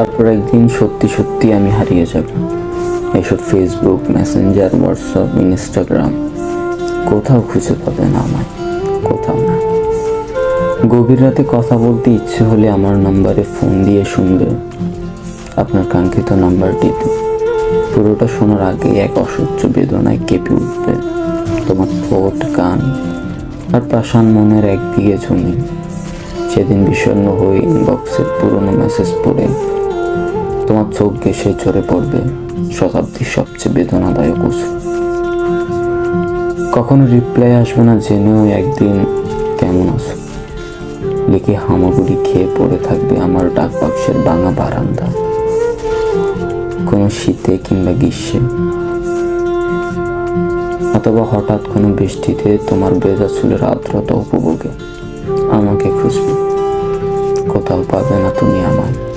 তারপর একদিন সত্যি সত্যি আমি হারিয়ে যাব। এসব ফেসবুক মেসেঞ্জার হোয়াটসঅ্যাপ ইনস্টাগ্রাম কোথাও খুঁজে পাবে না আমায়, কোথাও না। গভীর রাতে কথা বলতে ইচ্ছে হলে আমার নাম্বারে ফোন দিয়ে শুনবে। আপনার কাঙ্ক্ষিত নাম্বারটিতে। পুরোটা শোনার আগে এক অসহ্য বেদনায় কেঁপে উঠবে তোমার ঠোঁট, কান আর পাষাণ মনের একদিকে জমি সেদিন বিষণ্ণ হয়ে ইনবক্সের পুরনো মেসেজ পড়ে তোমার চোখ ঘেসে ঝরে পড়বে, শতাব্দীর সবচেয়ে বেদনাদায়ক ওষুধ কখনো রিপ্লাই আসবে না, জেনেও একদিন কেমন আছো? লিখে হামাগুড়ি খেয়ে পড়ে থাকবে আমার ডাক বাক্সের ভাঙা বারান্দা। কোনো শীতে কিংবা গ্রীষ্মে। অথবা হঠাৎ কোনো বৃষ্টিতে তোমার বেজা চুলের আর্দ্রতা উপভোগে। আমাকে খুঁজবে। কোথাও পাবে না তুমি আমায়।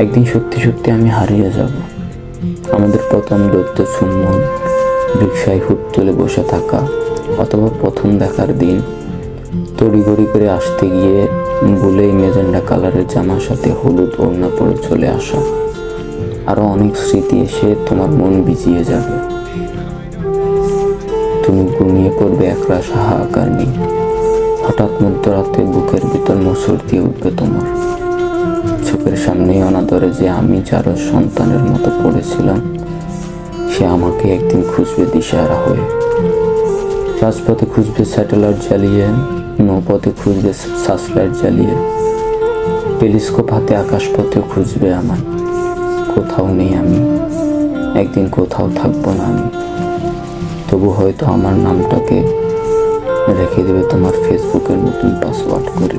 একদিন সত্যি সত্যি আমি হারিয়ে যাব। আমাদের প্রথম দৈত্য চুম্বন রিক্সায় হুট তুলে বসে থাকা, অথবা প্রথম দেখার দিন। তড়িঘড়ি করে আসতে গিয়ে বলেই মেজেন্ডা কালারের জামার সাথে হলুদ ওড়না পরে চলে আসা। আরও অনেক স্মৃতি এসে তোমার মন ভিজিয়ে যাবে। তুমি ঘুমিয়ে পড়বে একরাশ হাহাকার নিয়ে। হঠাৎ মধ্যরাতে বুকের ভিতর মুসুর দিয়ে উঠবে তোমার। চোখের সামনেই অনাদরে যে আমি যার সন্তানের মতো পড়েছিলাম, সে আমাকে একদিন খুঁজবে দিশাহারা হয়ে। রাজপথে খুঁজবে স্যাটেলাইট জ্বালিয়ে, নৌপথে খুঁজবে সার্চলাইট জ্বালিয়ে, টেলিস্কোপ হাতে আকাশপথেও খুঁজবে আমায় কোথাও নেই আমি, একদিন কোথাও থাকব না আমি। তবু হয়তো আমার নামটাকে রেখে দেবে তোমার ফেসবুকের নতুন পাসওয়ার্ড করে।